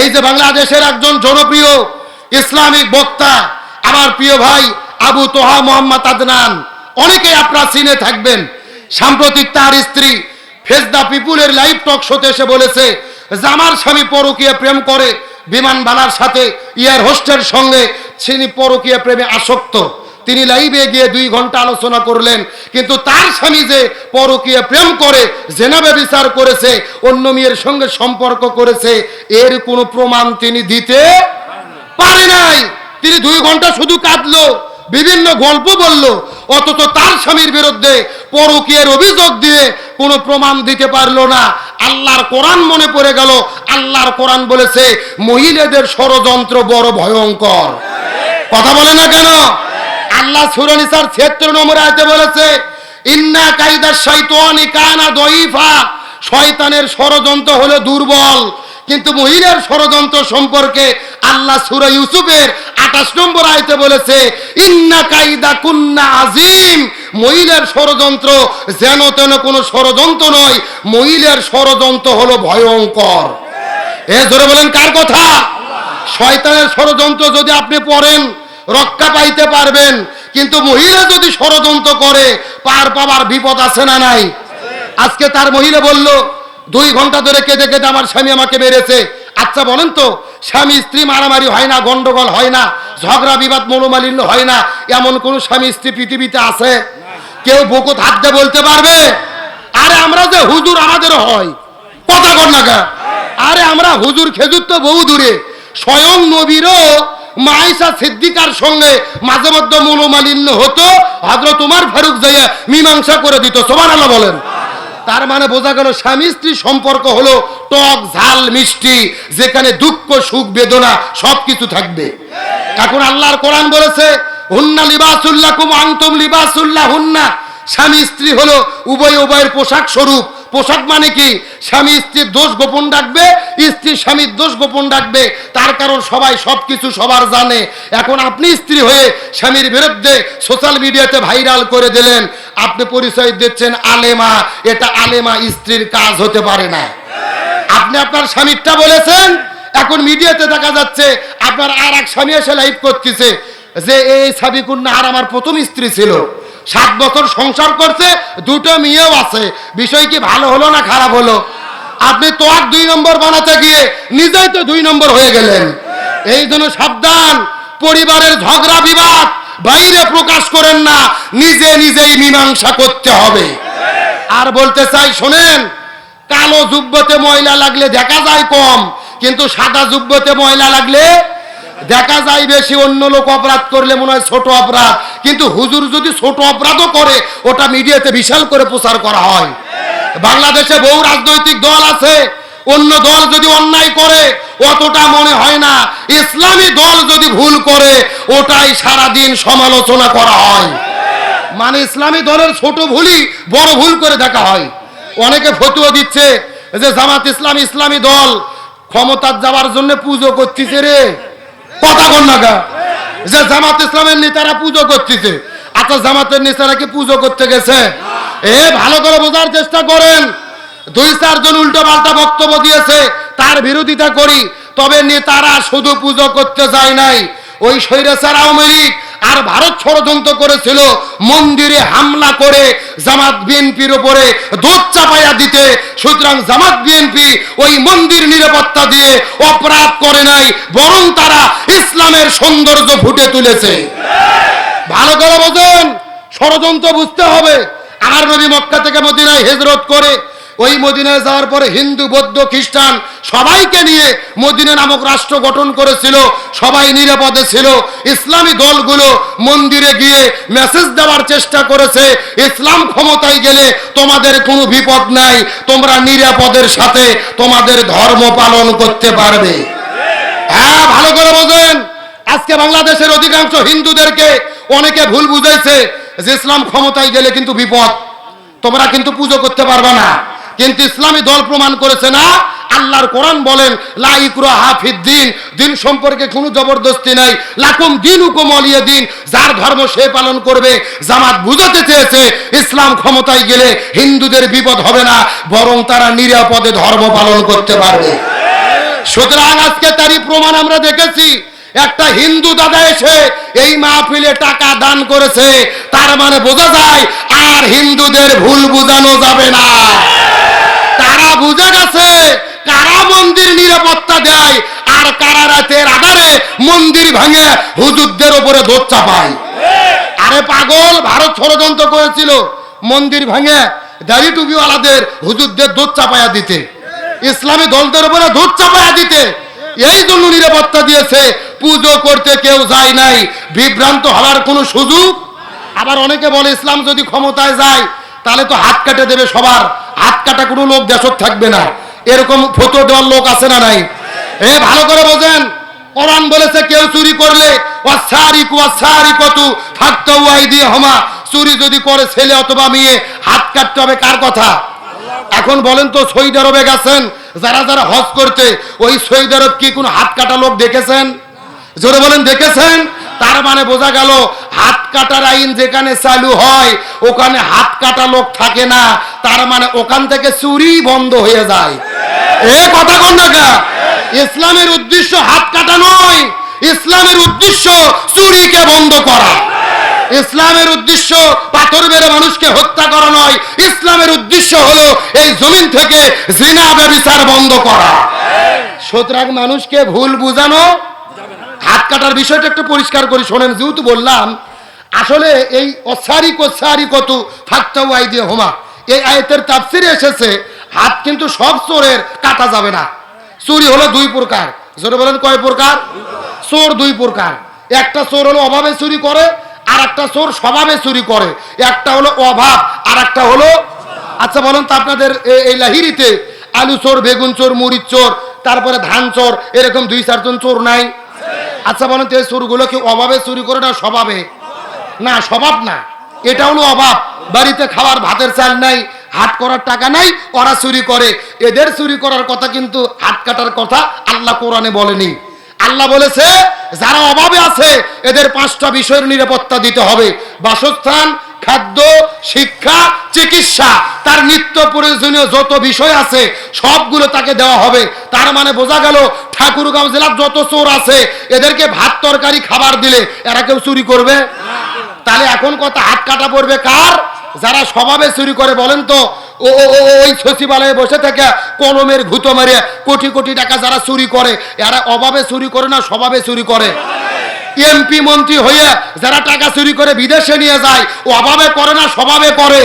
এই যে বাংলাদেশের একজন জনপ্রিয় ইসলামিক বক্তা, আমার প্রিয় ভাই আবু তোহা মোহাম্মদ আদনান অনেকেই আপনার চিনে থাকবেন। সাম্প্রতিক তার স্ত্রী ফেজদা পিপুলের লাইভ টক শোতে এসে বলেছে যে আমার স্বামী পরকীয় প্রেম করে বিমান বালার সাথে ইয়ার হোস্টের সঙ্গে তিনি পরকীয় প্রেমে আসক্ত। তিনি লাইভে গিয়ে দুই ঘণ্টা আলোচনা করলেন। কিন্তু তার স্বামী যে পরকীয় প্রেম করে, জেনাবে বিচার করেছে, অন্য মেয়ের সঙ্গে সম্পর্ক করেছে, এর কোনো প্রমাণ তিনি দিতে পারে নাই। তিনি দুই ঘণ্টা শুধু কাঁদলো, বিভিন্ন গল্প বলল, অথচ তার স্বামীর বিরুদ্ধে পরকীয়ের অভিযোগ দিয়ে কোনো প্রমাণ দিতে পারল না। আল্লাহর কোরআন মনে পড়ে গেল, আল্লাহর কোরআন বলেছে, মহিলাদের ষড়যন্ত্র বড় ভয়ঙ্কর। কথা বলে না কেন? আল্লাহ সুরানিসার ক্ষেত্র নম্বরে আয়তে বলেছে, ইন্না কাইদার শৈতানি কানা দইফা শয়তানের ষড়যন্ত্র হলো দুর্বল, কিন্তু মহিলার ষড়যন্ত্র সম্পর্কে আল্লাহ সুরা ইউসুফের আঠাশ নম্বর আয়তে বলেছে, ইন্না কাইদা কুন্না আজিম। মহিলার ষড়যন্ত্র যেন তেন কোনো ষড়যন্ত্র নয়, মহিলার ষড়যন্ত্র হলো ভয়ঙ্কর। এ ধরে বলেন, কার কথা? শয়তানের ষড়যন্ত্র যদি আপনি পড়েন রক্ষা পাইতে পারবেন। কিন্তু মহিলা যদি ষড়যন্ত্র করে, পার পাবার বিপদ আছে না নাই? আজকে তার মহিলা বলল, দুই ঘণ্টা ধরে কেঁদে কেঁদে আমার স্বামী আমাকে মেরেছে। আচ্ছা বলেন তো, স্বামী, স্ত্রী মারামারি হয় না, গন্ডগোল হয় না, ঝগড়া, বিবাদ, মনোমালিন্য হয় না, এমন কোন স্বামী, স্ত্রী পৃথিবীতে আছে? কেউ বুকুত দিয়ে বলতে পারবে? আরে আমরা যে হুজুর আমাদেরও হয়, কথা কর না আরে আমরা হুজুর খেজুর তো বহু দূরে, স্বয়ং নবীরও মাইসা সিদ্দিকার সঙ্গে মাঝে মধ্যে মনোমালিন্য হতো হজরত তোমার ফারুক যাইয়া মীমাংসা করে দিত। সোমান আল্লাহ বলেন। তার মানে বোঝা গেল, স্বামী স্ত্রী সম্পর্ক হলো টক, ঝাল, মিষ্টি, যেখানে দুঃখ, সুখ, বেদনা সবকিছু থাকবে। এখন আল্লাহর কোরআন বলেছে, হুন্না লিবাসুল্লাহ কুম আংতুম লিবাসুল্লাহ হুন্না স্বামী স্ত্রী হলো উভয় উভয়ের পোশাক স্বরূপ। পোশাক মানে কি? স্বামী স্ত্রীর দোষ গোপন রাখবে, স্ত্রী স্বামীর দোষ গোপন রাখবে, তার কারণ সবাই সবকিছু সবার জানে। এখন আপনি স্ত্রী হয়ে স্বামীর বিরুদ্ধে সোশ্যাল মিডিয়াতে ভাইরাল করে দিলেন, আপনি পরিচয় দিচ্ছেন আলেমা, এটা আলেমা স্ত্রীর কাজ হতে পারে না। আপনি আপনার স্বামীরটা বলেছেন, এখন মিডিয়াতে দেখা যাচ্ছে আপনার আর এক স্বামী এসে লাইভ করতেছে, যে এই সাবিকুন্না আর আমার প্রথম স্ত্রী ছিল। সাত বছর সংসার করছে, দুটো মেয়েও আছে। বিষয় কি ভালো হলো না খারাপ হলো? আপনি তো আর দুই নম্বর বানাতে গিয়ে নিজেই তো দুই নম্বর হয়ে গেলেন। এই জন্য সাবধান, পরিবারের ঝগড়া বিবাদ বাইরে প্রকাশ করেন না, নিজে নিজেই মীমাংসা করতে হবে। আর বলতে চাই, শোনেন, কালো জুব্বতে ময়লা লাগলে দেখা যায় কম, কিন্তু সাদা জুব্বতে ময়লা লাগলে দেখা যায় বেশি অন্য লোক অপরাধ করলে মনে হয় ছোট অপরাধ। কিন্তু হুজুর যদি ছোট অপরাধও করে, ওটা মিডিয়াতে বিশাল করে প্রচার করা হয়। বাংলাদেশে বহু রাজনৈতিক দল আছে, অন্য দল যদি অন্যায় করে, অতটা মনে হয় না। ইসলামী দল যদি ভুল করে, ওটাই সারাদিন সমালোচনা করা হয়। মানে ইসলামী দলের ছোট ভুলই বড় ভুল করে দেখা হয়। অনেকে ফতুয়া দিচ্ছে যে জামাত ইসলাম ইসলামী দল, ক্ষমতার যাওয়ার জন্য পুজো করতেছে রে। কথা বল না। যে জামাত ইসলামের নেতারা পুজো করতেছে আচ্ছা জামাতের নেতারা কি পুজো করতে গেছে? এ, ভালো করে বোঝার চেষ্টা করেন। দুই চারজন উল্টো পাল্টা বক্তব্য দিয়েছে, তার বিরোধিতা করি, তবে নেতারা শুধু পুজো করতে যায় নাই। ওই স্বৈরাচার আওয়ামী লীগ আর ভারত ষড়যন্ত্র করেছিল, মন্দিরে হামলা করে জামাত বিএনপির উপরে দোষ চাপাইয়া দিতে। সুতরাং জামাত বিএনপি ওই মন্দির নিরাপত্তা দিয়ে অপরাধ করে নাই, বরং তারা ইসলামের সৌন্দর্য ফুটে তুলেছে। ভালো করে বোঝেন, ষড়যন্ত্র বুঝতে হবে। আমার নবী মক্কা থেকে মদিনায় হেজরত করে ওই মদিনায় যাওয়ার পরে হিন্দু, বৌদ্ধ, খ্রিস্টান সবাইকে নিয়ে মদিনা নামক রাষ্ট্র গঠন করেছিল। সবাই নিরাপদে ছিল। ইসলামী দলগুলো মন্দিরে গিয়ে মেসেজ দেওয়ার চেষ্টা করেছে, ইসলাম ক্ষমতায় গেলে তোমাদের কোনো বিপদ নাই, তোমরা নিরাপদের সাথে তোমাদের ধর্ম পালন করতে পারবে। হ্যাঁ ভালো করে বোঝেন। আজকে বাংলাদেশের অধিকাংশ হিন্দুদেরকে অনেকে ভুল বুঝাইছে যে ইসলাম ক্ষমতায় গেলে কিন্তু বিপদ। তোমরা কিন্তু পুজো করতে পারবে না। কিন্তু ইসলামী দল প্রমাণ করেছে না। আল্লাহর কোরআন বলেন লাইকুরা হাফিদ দিন। দিন সম্পর্কে কোনো জবরদস্তি নাই। লাকুম দিন হুকুম দিন। যার ধর্ম সে পালন করবে। জামাত বুঝাতে চেয়েছে, ইসলাম ক্ষমতায় গেলে হিন্দুদের বিপদ হবে না, বরং তারা নিরাপদে ধর্ম পালন করতে পারবে। সুতরাং আজকে তারই প্রমাণ আমরা দেখেছি। একটা হিন্দু দাদা এসে এই মাহফিলে টাকা দান করেছে। তার মানে বোঝা যায়, আর হিন্দুদের ভুল বোঝানো যাবে না। বুঝে গেছে, কারা মন্দির নিরাপত্তা দেয় আর কারা রাতের আধারে মন্দির ভাঙে হুজুরদের উপরে দোষ চাপায়? আরে পাগল, ভারত ষড়যন্ত্র করেছিল, মন্দির ভাঙে দাড়ি টুপিওয়ালাদের হুজুরদের দুধ চাপায়া দিতে। ইসলামী দলদের উপরে দুধ চাপায়া দিতে। এই জন্য নিরাপত্তা দিয়েছে, পুজো করতে কেউ যায় নাই। বিভ্রান্ত হওয়ার কোনো সুযোগ? আবার অনেকে বলে, ইসলাম যদি ক্ষমতায় যায়, তাহলে তো হাত কাটে দেবে সবার। হাত কাটা কোনো লোক দেশত থাকবে না। এরকম ফটো দেওয়ার লোক আছে না নাই? এ, ভালো করে বোঝেন। কোরআন বলেছে, কেউ চুরি করলে আইদিয়াহুমা। চুরি যদি করে ছেলে অথবা মেয়ে, হাত কাটতে হবে কার কথা? এখন বলেন তো সৌদি আরবে গেছেন, যারা যারা হজ করতে ওই সৌদি আরব কি কোনো হাত কাটা লোক দেখেছেন? জোরে বলেন, দেখেছেন? তার মানে বোঝা গেল, হাত কাটার আইন যেখানে চালু হয়, ওখানে হাত কাটা লোক থাকে না। তার মানে ওখান থেকে চুরি বন্ধ হয়ে যায়। এ কথা কোন দেখা ইসলামের উদ্দেশ্য হাত কাটা নয়। ইসলামের উদ্দেশ্য চুরিকে বন্ধ করা। ইসলামের উদ্দেশ্য পাথর মেরে মানুষকে হত্যা করা নয়। ইসলামের উদ্দেশ্য হলো এই জমিন থেকে জিনা ব্যবচার বন্ধ করা। সুতরাং মানুষকে ভুল বুঝানো হাত কাটার বিষয়টা একটু পরিষ্কার করি, শোনেন, যেহেতু বললাম, আসলে এই অসারি কোসারি কত ফাঁকটাও আই দিয়ে হোমা। এই আয়তের তাফসিরে এসেছে, হাত কিন্তু সব চোরের, কাটা যাবে না। চুরি হলো দুই প্রকার। জোরে বলেন, কয় প্রকার? চোর দুই প্রকার। একটা চোর হলো অভাবে চুরি করে আর একটা চোর স্বভাবে চুরি করে। একটা হলো অভাব আর একটা হলো আচ্ছা বলেন তো আপনাদের এই লাহিরিতে আলু চোর, বেগুন চোর মরিচ চোর, তারপরে ধান চোর, এরকম দুই চারজন চোর নাই? আচ্ছা বলেন তো এই চোরগুলো কি অভাবে চুরি করে না স্বভাবে? না, স্বভাব না। এটা হলো অভাব। বাড়িতে খাওয়ার ভাতের চাল নাই হাত করার টাকা নাই, ওরা চুরি করে। এদের চুরি করার কথা কিন্তু হাত কাটার কথা আল্লাহ কোরআনে বলেনি। আল্লাহ বলেছে, যারা অভাবে আছে, এদের পাঁচটা বিষয়ের নিরাপত্তা দিতে হবে। বাসস্থান খাদ্য, শিক্ষা, চিকিৎসা, তার নিত্য প্রয়োজনীয় যত বিষয় আছে, সবগুলো তাকে দেওয়া হবে। তার মানে বোঝা গেল, ঠাকুরগাঁও জেলার যত চোর আছে, এদেরকে ভাত তরকারি খাবার দিলে এরা কেউ চুরি করবে? তাহলে এখন কথা হাত কাটা পড়বে কার? যারা স্বভাবে চুরি করে, বলেন তো, ও ওই সচিবালয়ে বসে থেকে কলমের ঘুতো মেরে কোটি কোটি টাকা যারা চুরি করে, এরা অভাবে চুরি করে না স্বভাবে চুরি করে? এমপি মন্ত্রী হয়ে যারা টাকা চুরি করে বিদেশে নিয়ে যায়, ও অভাবে করে না, স্বভাবে করে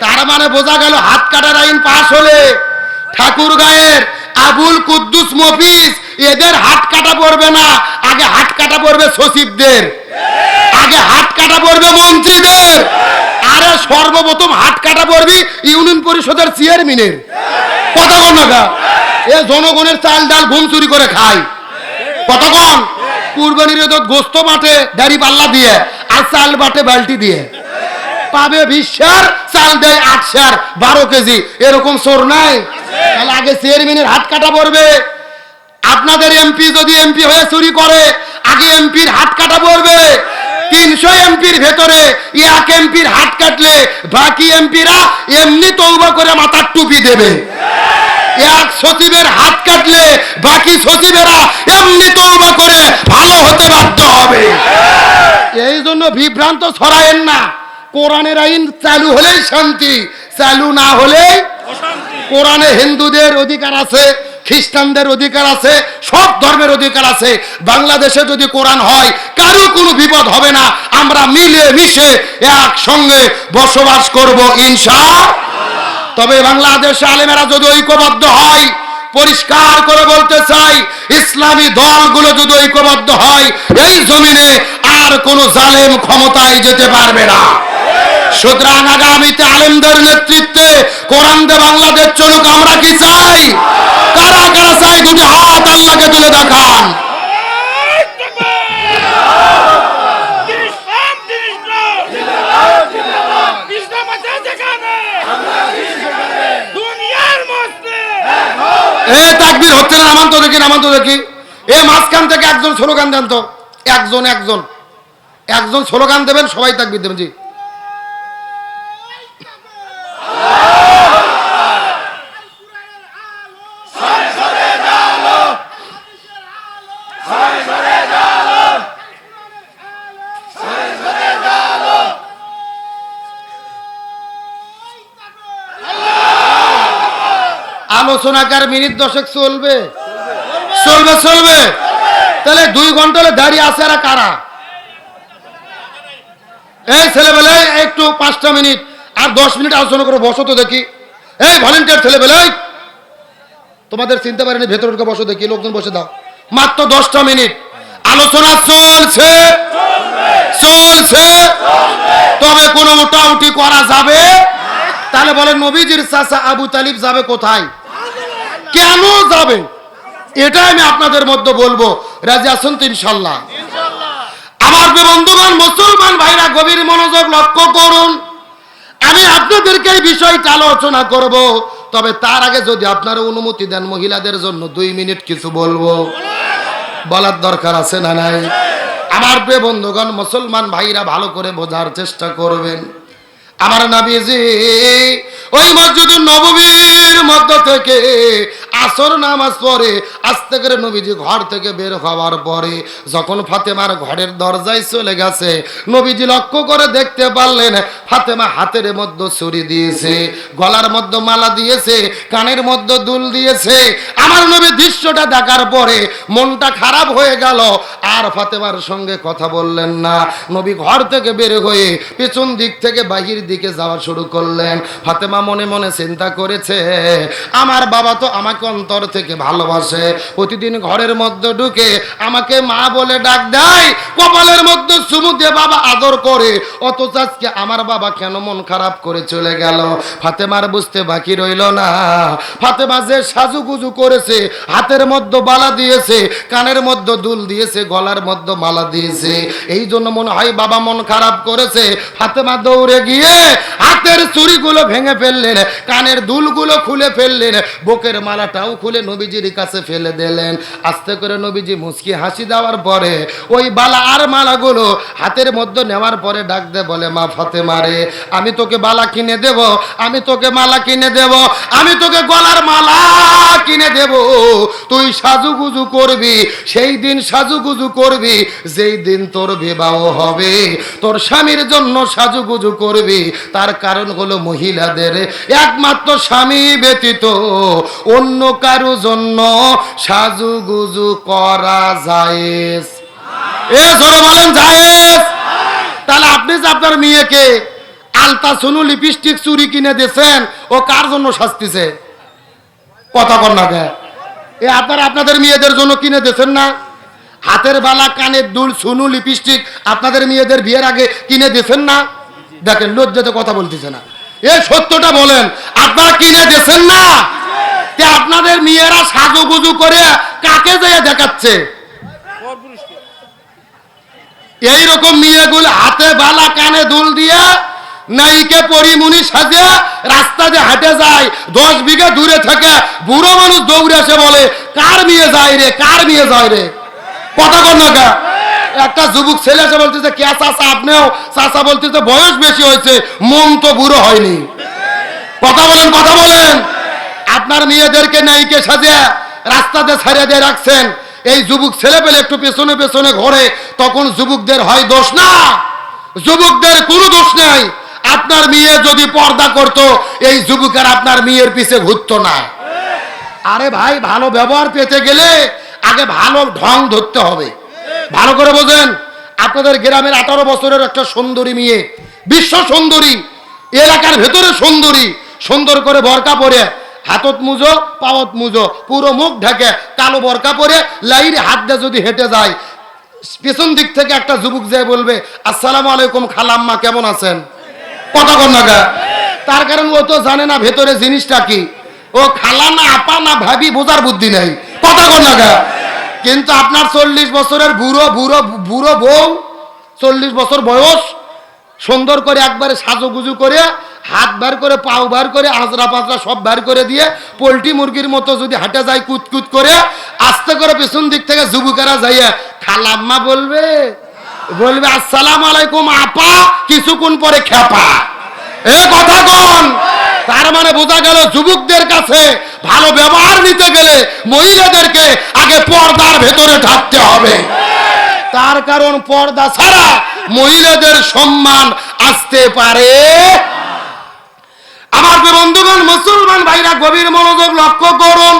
তার মানে বোঝা গেল হাত কাটার আইন পাশ হলে ঠাকুর গায়ের আবুল কুদ্দুস মফিজ এদের হাত কাটা পড়বে না, আগে হাত কাটা পড়বে সচিবদের। আগে হাত কাটা পড়বে মন্ত্রীদের। আরে সর্বপ্রথম হাত কাটা পড়বি ইউনিয়ন পরিষদের চেয়ারম্যানের। কথা কন? এ জনগণের চাল ডাল ঘুম চুরি করে খায়। কতক্ষণ? কুরবানির গোস্ত মাঠে দাড়ি পাল্লা দিয়ে আর চাল বাটে বালতি দিয়ে। পাবে বিশার চাল দেয় আটশার বারো কেজি। এরকম চোর নাই? তাহলে আগে চেয়ারম্যানের হাত কাটা পড়বে। আপনাদের এমপি যদি এমপি হয়ে চুরি করে, আগে এমপির হাত কাটা পড়বে। তিনশো এমপির ভেতরে এক এমপির হাত কাটলে বাকি এমপিরা এমনি তৌবা করে মাথার টুপি দেবে। এক সচিবের হাত কাটলে বাকি সচিবেরা এমনি তৌবা করে ভালো হতে বাধ্য হবে। এই জন্য বিভ্রান্ত ছড়ায়েন না। কোরআনের আইন চালু হলেই শান্তি, চালু না হলে কোরআনে হিন্দুদের অধিকার আছে, খ্রিস্টানদের অধিকার আছে, সব ধর্মের অধিকার আছে। বাংলাদেশে যদি কোরআন হয়, কারও কোনো বিপদ হবে না। আমরা মিলে মিশে একসঙ্গে বসবাস করব ইনশা তবে বাংলাদেশে আলেমেরা যদি ঐক্যবদ্ধ হয়, পরিষ্কার করে বলতে চাই, ইসলামী দলগুলো যদি ঐক্যবদ্ধ হয়, এই জমিনে আর কোনো জালেম ক্ষমতায় যেতে পারবে না। সুতরাং আগামীতে আলেমদের নেতৃত্বে কোরআন দে বাংলাদেশ চলুক, আমরা কি চাই? কারা কারা চাই দুটি হাত আল্লাহকে তুলে দেখান ইসলাম ইসলাম ইসলাম আছে যেখানে দুনিয়ার মধ্যে এ তাকবীর হচ্ছে না নামান দেখি নামান তো দেখি। এ মাঝখান থেকে একজন স্লোগান দেন তো। একজন একজন। একজন স্লোগান দেবেন, সবাই তাকবির দেবেন, জি। আলোচনাকার মিনিট দশেক চলবে। চলবে চলবে। তাহলে দুই ঘণ্টা দাঁড়িয়ে আছে এরা কারা? এই ছেলেবেলে একটু পাঁচটা মিনিট আর দশ মিনিট আলোচনা করে, বসো তো দেখি। এই ভলেন্টিয়ার ছেলেবেলে তোমাদের চিনতে পারেনি, ভেতরে ঢুকে বসো দেখি, লোকজন বসে দাও। মাত্র দশটা মিনিট। আলোচনা চলছে। চলছে। তবে কোনো উঠাউটি করা যাবে? তাহলে বলে নবীজির চাচা আবু তালিব যাবে কোথায়? কেন যাবে? এটা আমি আপনাদের মধ্যে বলব। রাজি আসুন তো ইনশাল্লাহ? আমার বন্ধুগণ মুসলমান ভাইরা গভীর মনোযোগ লক্ষ্য করুন। আমি আপনাদেরকে এই বিষয়টা আলোচনা করব। তবে তার আগে যদি আপনারা অনুমতি দেন মহিলাদের জন্য দুই মিনিট কিছু বলব। বলার দরকার আছে না নাই? আমার প্রিয় বন্ধুগণ মুসলমান ভাইরা ভালো করে বোঝার চেষ্টা করবেন। আমার নাবিজি ওই মসজিদ নববীর মধ্য থেকে আসর নামাজ পড়ে আস্তে করে নবীজি ঘর থেকে বের হওয়ার পরে যখন ফাতেমার ঘরের দরজায় চলে গেছে, নবীজি লক্ষ্য করে দেখতে পারলেন ফাতেমা হাতের মধ্যে ছুরি দিয়েছে, গলার মধ্যে মালা দিয়েছে, কানের মধ্যে দুল দিয়েছে। আমার নবী দৃশ্যটা দেখার পরে মনটা খারাপ হয়ে গেল, আর ফাতেমার সঙ্গে কথা বললেন না। নবী ঘর থেকে বের হয়ে পেছন দিক থেকে বাহির দিকে যাওয়া শুরু করলেন। ফাতেমা মনে মনে চিন্তা করেছে আমার বাবা তো আমাকে অন্তর থেকে ভালোবাসে। প্রতিদিন ঘরের মধ্যে ঢুকে আমাকে মা বলে ডাক দেয়, কপালের মধ্যে চুমু দিয়ে বাবা আদর করে। অথচ আজকে আমার বাবা কেন মন খারাপ করে চলে গেল? ফাতেমার বুঝতে বাকি রইল না। ফাতেমা যে সাজুগুজু করেছে, হাতের মধ্যে বালা দিয়েছে, কানের মধ্যে দুল দিয়েছে, গলার মধ্যে মালা দিয়েছে। এই জন্য মনে হয় বাবা মন খারাপ করেছে। ফাতেমা দৌড়ে গিয়ে হাতের চুরিগুলো ভেঙে ফেললেন, কানের দুলগুলো খুলে ফেললেন, বুকের মালাটাও খুলে নবীজির কাছে ফেলে দিলেন। আস্তে করে নবীজি মুসকি হাসি দেওয়ার পরে ওই বালা আর মালাগুলো হাতের মধ্যে নেওয়ার পরে ডাক দে বলে, মা ফাতে মারে আমি তোকে বালা কিনে দেব, আমি তোকে মালা কিনে দেব, আমি তোকে গলার মালা কিনে দেব। তুই সাজুগুজু করবি, সেই দিন সাজুগুজু করবি, যেই দিন তোর বিবাহ হবে। তোর স্বামীর জন্য সাজুগুজু করবি, তার কারণ হলো মহিলাদের একমাত্র স্বামী ব্যতীত অন্য কারও জন্য সাজুগুজু করা যায় এ জোরে বলেন, জায়েজ। তাহলে আপনি যে আপনার মেয়েকে আলতা সোনু লিপস্টিক চুরি কিনে দিয়েছেন, ও কার জন্য শাস্তিছে? কথা না গে এ আপনারা আপনাদের মেয়েদের জন্য কিনে দিয়েছেন না? হাতের বালা, কানের দুল, সুনু, লিপস্টিক আপনাদের মেয়েদের বিয়ের আগে কিনে দিয়েছেন না? দেখেন, লজ্জাতে কথা বলতেছে না। এ সত্যটা বলেন, আপনারা কিনে দিয়েছেন না? আপনাদের মেয়েরা সাজুগুজু করে কাকে যেয়ে দেখাচ্ছে? এইরকম মেয়েগুলো হাতে বালা, কানে দুল দিয়ে নাইকে পরিমুনি সাজে রাস্তা দিয়ে হাঁটে যায়, দশ বিঘা দূরে থেকে, বুড়ো মানুষ দৌড়ে এসে বলে, কার নিয়ে যায় রে, কার নিয়ে যায় রে? কথা কর না একটা যুবক ছেলে এসে বলতেছে, কে চাষা আপনিও? চাষা বলতেছে, বয়স বেশি হয়েছে, মন তো বুড়ো হয়নি। কথা বলেন কথা বলেন। আপনার মেয়েদেরকে নাইকে সাজে রাস্তাতে ছাড়িয়ে দিয়ে রাখছেন। এই যুবক ছেলে পেলে একটু পেছনে পেছনে ঘরে, তখন যুবকদের হয় দোষ না। যুবকদের কোনো দোষ নাই। আপনার মেয়ে যদি পর্দা করত, এই যুবকের আপনার মেয়ের পিছে ঘুরতো না। আরে ভাই, ভালো ব্যবহার পেতে গেলে আগে ভালো ঢং ধরতে হবে। ভালো করে বোঝেন, আপনাদের গ্রামের আঠারো বছরের একটা সুন্দরী মেয়ে, বিশ্ব সুন্দরী, এলাকার ভেতরে সুন্দরী, সুন্দর করে বরকা পরে, হাতত মুজো, পাওত মুজো, পুরো মুখ ঢেকে কালো বরকা পরে লাইরে হাত দিয়ে যদি হেঁটে যায়, পেছন দিক থেকে একটা যুবক যায় বলবে, আসসালামু আলাইকুম খালাম্মা, কেমন আছেন? কথা কর না? তার কারণ ও তো জানে না ভেতরে জিনিসটা কি। ও খালা না, আপা না ভাবি, বোঝার বুদ্ধি নেই। কথা কর না। কিন্তু আপনার চল্লিশ বছরের বুড়ো বুড়ো বুড়ো বউ, চল্লিশ বছর বয়স, সুন্দর করে একবারে সাজুগুজু করে, হাত বার করে, পাও বার করে, আজরা পাজরা সব বার করে দিয়ে, পোলট্রি মুরগির মতো যদি হাঁটে যায় কুতকুত করে, আস্তে করে পেছন দিক থেকে যুবকেরা যাইয়া, খালাম্মা বলবে বলবে, আসসালাম আলাইকুম, আপা, কিছুক্ষণ পরে খেপা এ কথা কন। তার মানে বোঝা গেল যুবকদের কাছে ভালো ব্যবহার নিতে গেলে মহিলাদেরকে আগে পর্দার ভেতরে থাকতে হবে। তার কারণ পর্দা ছাড়া মহিলাদের সম্মান আসতে পারে আমার বন্ধুগণ, মুসলমান ভাইরা, গভীর মনোযোগ লক্ষ্য করুন।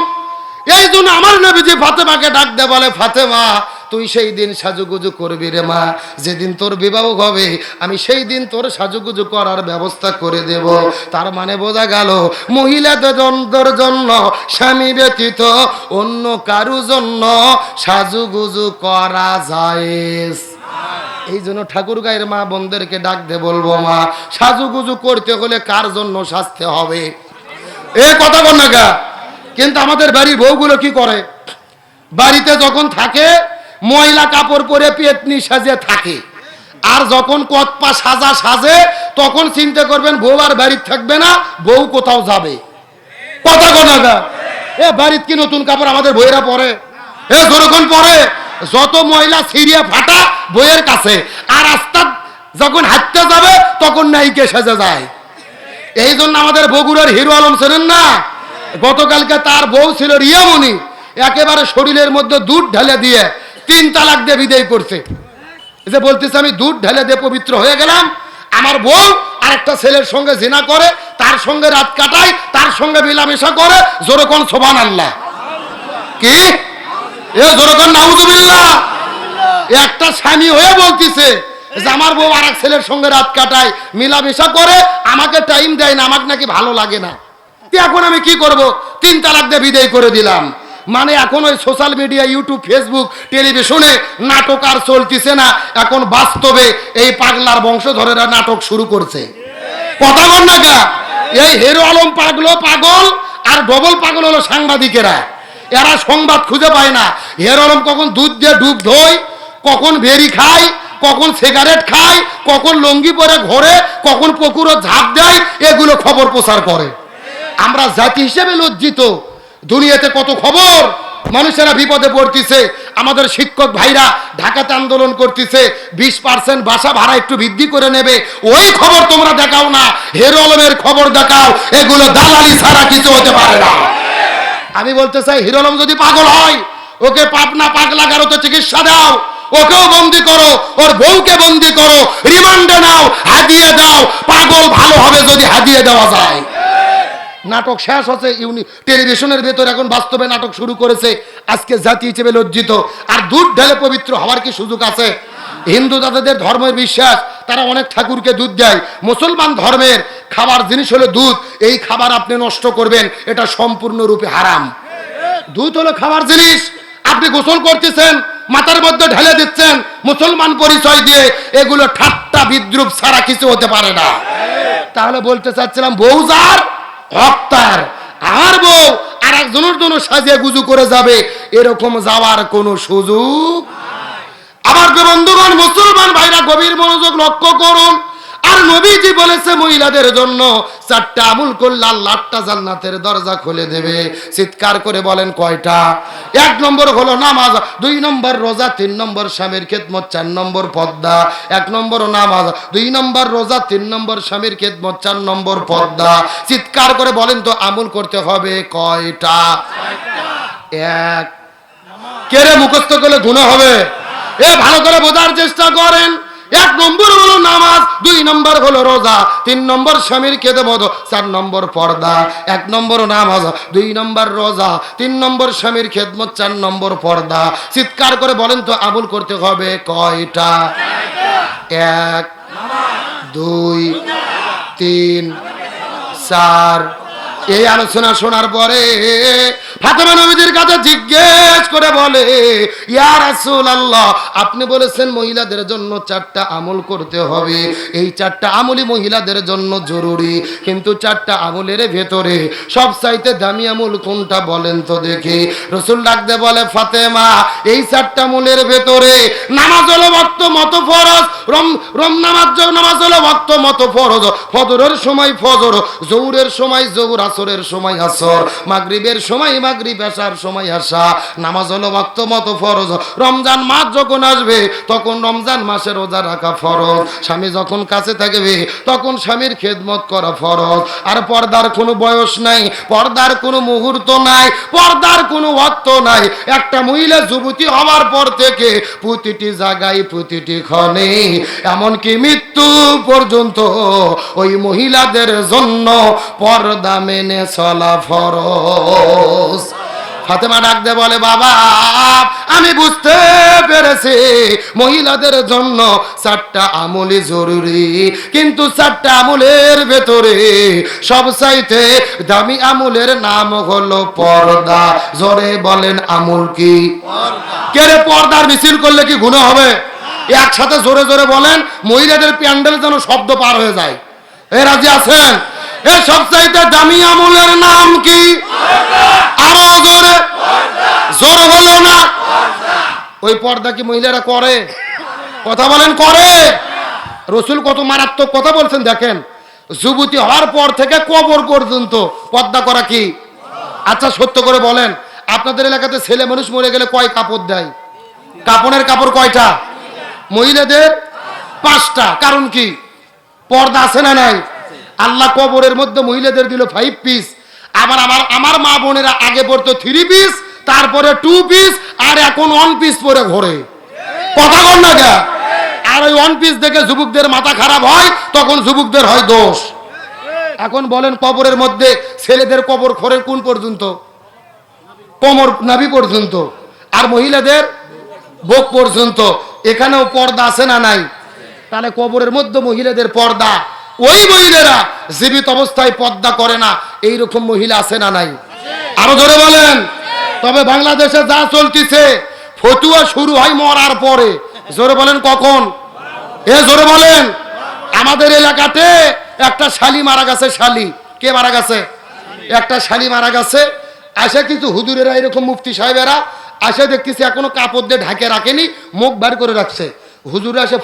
এই জন্য আমার নবীজি ফাতেমাকে ডাক দে বলে, ফাতেমা তুই সেই দিন সাজুগুজু করবি রে মা। যেদিন তোর বিবাহ হবে, আমি সেই দিন তোর সাজুগুজু করার ব্যবস্থা করে দেব। তার মানে বোঝা গেল মহিলাদের জন্য, স্বামী ব্যতীত অন্য কারু জন্য সাজুগুজু করা যায় এই জন্য ঠাকুর গায়ের মা বোনদেরকে ডাক দে বলব মা, সাজুগুজু করতে হলে কার জন্য শাস্তি হবে? এ কথা বল না কিন্তু আমাদের বাড়ির বউগুলো কি করে? বাড়িতে যখন থাকে ময়লা কাপড় পরে পেতনি সাজে থাকে। আর যখন কতপা সাজা সাজে, তখন চিন্তা করবেন বউ আর বাড়িতে থাকবে না, বউ কোথাও যাবে। কথা কোনা গা। এ বাড়িতে কি নতুন কাপড় আমাদের বইয়েরা পরে? এ যখন পরে, যত মহিলা সিরিয়া ফাটা বইয়ের কাছে। আর রাস্তা যখন হাঁটতে যাবে, তখন নাইকে সেজে যায়। এই জন্য আমাদের বগুড়ার হিরো আলম ছিলেন না? গতকালকে তার বউ ছিল রিয়ামণি, একেবারে শরীরের মধ্যে দুধ ঢেলে দিয়ে তিন তালাক দিয়ে বিদায় করছে। যে বলতেছে, আমি দুধ ঢেলে দিয়ে পবিত্র হয়ে গেলাম। আমার বউ আর একটা ছেলের সঙ্গে জিনা করে, তার সঙ্গে রাত কাটায়, তার সঙ্গে মিলামেশা করে। জোরকন সোবান আল্লাহ কি? এ জোরকন, নাউজুবিল্লাহ। একটা স্বামী হয়ে বলতিছে যে, আমার বউ আর ছেলের সঙ্গে রাত কাটায়, মিলামেশা করে, আমাকে টাইম দেয় না, আমাকে নাকি ভালো লাগে না। এখন আমি কি করব? তিন তালাক দিয়ে বিদায় করে দিলাম। মানে এখন ওই সোশ্যাল মিডিয়া ইউটিউব ফেসবুক টেলিভিশনে নাটক আর চলতিছে না। এখন বাস্তবে এই পাগলার বংশধরেরা নাটক শুরু করছে। কথা বল না গা। এই হেরো আলম পাগলো পাগল আর ডবল পাগল হলো সাংবাদিকেরা। এরা সংবাদ খুঁজে পায় না। হেরো আলম কখন দুধ দিয়ে ডুব ধোয়, কখন বেরি খায়, কখন সিগারেট খায়, কখন লঙ্গি পরে ঘরে, কখন পুকুরও ঝাঁপ দেয়, এগুলো খবর প্রচার করে। আমরা জাতি হিসেবে লজ্জিত। দুনিয়াতে কত খবর? মানুষেরা বিপদে পড়তেছে। আমাদের শিক্ষক ভাইরা ঢাকাতে আন্দোলন করতেছে। বিশ পার্সেন্ট বাসা ভাড়া একটু বৃদ্ধি করে নেবে। ওই খবর তোমরা দেখাও না। হেরো আলমের খবর দেখাও। এগুলো দালালি ছাড়া কিছু হতে পারে না। আমি বলতে চাই, হিরো আলম যদি পাগল হয়, ওকে পাপনা পাগলা গারোতে চিকিৎসা দাও। ওকেও বন্দি করো। ওর বউকে বন্দি করো। রিমান্ডে নাও হাদিয়ে দাও। পাগল ভালো হবে যদি হাদিয়ে দেওয়া যায়। নাটক শেষ হচ্ছে, ইউনি টেলিভিশনের ভেতর এখন বাস্তবে নাটক শুরু করেছে, আজকে জাতি হিসেবে লজ্জিত। আর দুধ ঢেলে পবিত্র হওয়ার কি সুযোগ আছে? হিন্দু দাদাদের ধর্মের বিশ্বাস, তারা অনেক ঠাকুরকে দুধ দেয়। মুসলমান ধর্মের খাবার জিনিস হলো দুধ, এই খাবার আপনি নষ্ট করবেন, এটা সম্পূর্ণরূপে হারাম। দুধ হলো খাবার জিনিস, আপনি গোসল করতেছেন, মাথার মধ্যে ঢেলে দিচ্ছেন, মুসলমান পরিচয় দিয়ে এগুলো ঠাট্টা বিদ্রুপ ছাড়া কিছু হতে পারে না। তাহলে বলতে চাচ্ছিলাম বউ যার হক্তার আর বউ আর একজনের জন্য সাজিয়ে গুজু করে যাবে, এরকম যাওয়ার কোনো সুযোগ আবার বন্ধুগণ, মুসলমান ভাইরা গভীর মনোযোগ লক্ষ্য করুন আর নবীজি বলেছে মহিলাদের জন্য চারটা আমুল করলে আল্লাহটা জান্নাতের দরজা খুলে দেবে। চিৎকার করে বলেন কয়টা? এক নম্বর হলো নামাজ, দুই নম্বর রোজা, তিন নম্বর স্বামীর খেদমত, চার নম্বর পদ্মা, এক নম্বর নামাজ, দুই নম্বর রোজা, তিন নম্বর স্বামীর খেদমত, চার নম্বর পদ্মা। চিৎকার করে বলেন তো আমুল করতে হবে কয়টা? এক। কেড়ে মুখস্থ করলে গুণা হবে? এ ভালো করে বোঝার চেষ্টা করেন। এক নম্বর হলো নামাজ, দুই নম্বর হলো রোজা, তিন নম্বর স্বামীর কেঁদে মদ, চার নম্বর পর্দা, এক নম্বর নামাজ, দুই নম্বর রোজা, তিন নম্বর স্বামীর খেদমত, চার নম্বর পর্দা। চিৎকার করে বলেন তো, আবুল করতে হবে কয়টা? এক, দুই, তিন, চার এই আলোচনা শোনার পরে ফাতেমা নবীদের কাছে জিজ্ঞেস করে বলে, ইয়া রাসূলুল্লাহ, আপনি বলেছেন মহিলাদের জন্য চারটা আমল করতে হবে। এই চারটা আমলই মহিলাদের জন্য জরুরি। কিন্তু চারটা আমলের ভেতরে সব চাইতে দামি আমল কোনটা বলেন তো দেখি। রসুল ডাকতে বলে, ফাতেমা, এই চারটা আমলের ভেতরে নামাজ হলো ভক্ত, মত ফরজ। রম রম নামাজ নামাজ হলো ভক্ত, মত ফরজ। ফজরের সময় ফজর জৌরের সময় জৌর আসরের সময় আসর, মাগরিবের সময় মাগরিব, আসার সময় আসা। নামাজ হলো ভক্ত, মতো ফরজ। রমজান মাস যখন আসবে, তখন রমজান মাসে রোজা রাখা ফরজ। স্বামী যখন কাছে থাকবে, তখন স্বামীর খেদমত করা ফরজ। আর পর্দার কোনো বয়স নাই, পর্দার কোনো মুহূর্ত নাই, পর্দার কোনো অর্থ নাই। একটা মহিলা যুবতী হওয়ার পর থেকে প্রতিটি জায়গায়, প্রতিটি ক্ষণে, এমনকি মৃত্যু পর্যন্ত ওই মহিলাদের জন্য পর্দা মেনে চলা ফরজ। ফাতেমা ডাক দে বলে বাবা আমি বুঝতে পেরেছি মহিলাদের জন্য চারটা আমলি জরুরি। কিন্তু চারটা আমলের ভেতরে সবচাইতে দামি আমলের নাম হলো পর্দা। জোরে বলেন আমল কি? কে রে পর্দার মিছিল করলে কি গুণ হবে? একসাথে জোরে জোরে বলেন মহিলাদের প্যান্ডেল যেন শব্দ পার হয়ে যায়। এ রাজি আছেন? এ সবচাইতে দামি আমলের নাম কি? আরও জোরে। জোরে হলো না। ওই পর্দা কি মহিলারা করে? কথা বলেন, করে। রসুল কত মারাত্মক কথা বলছেন, দেখেন। যুবতী হওয়ার পর থেকে কবর পর্যন্ত পর্দা করা কি? আচ্ছা সত্য করে বলেন। আপনাদের এলাকাতে ছেলে মানুষ মরে গেলে কয় কাপড় দেয়? কাপড়ের কাপড় কয়টা? মহিলাদের পাঁচটা। কারণ কি? পর্দা আছে না নাই? আল্লাহ কবরের মধ্যে মহিলাদের দিল ফাইভ পিস আবার আমার আমার মা বোনেরা আগে পড়তো থ্রি পিস তারপরে টু পিস আর এখন ওয়ান পিস পরে ঘোরে। কথা কর না যা। আর ওই ওয়ান পিস দেখে যুবকদের মাথা খারাপ হয়, তখন যুবকদের হয় দোষ। এখন বলেন কবরের মধ্যে ছেলেদের কবর খরে কোন পর্যন্ত? কোমর নাভি পর্যন্ত। আর মহিলাদের বুক পর্যন্ত। এখানেও পর্দা আছে না নাই? তাহলে কবরের মধ্যে মহিলাদের পর্দা। ওই মহিলারা জীবিত অবস্থায় পর্দা করে না এই রকম মহিলা আছে না নাই? আরও ধরে বলেন। তবে বাংলাদেশে যা চলতিছে, ফতুয়া শুরু হয় মরার পরে। জোরে বলেন কখন? এ জোরে বলেন। আমাদের এলাকাতে একটা শালি মারা গেছে, শালি। কে মারা গেছে? একটা শালি মারা গেছে। আসে কিছু হুজুরেরা, এরকম মুফতি সাহেবেরা, আসে দেখতেছি এখনও কাপড় দিয়ে ঢাকে রাখেনি, মুখ বার করে রাখছে। হুজুরে আসে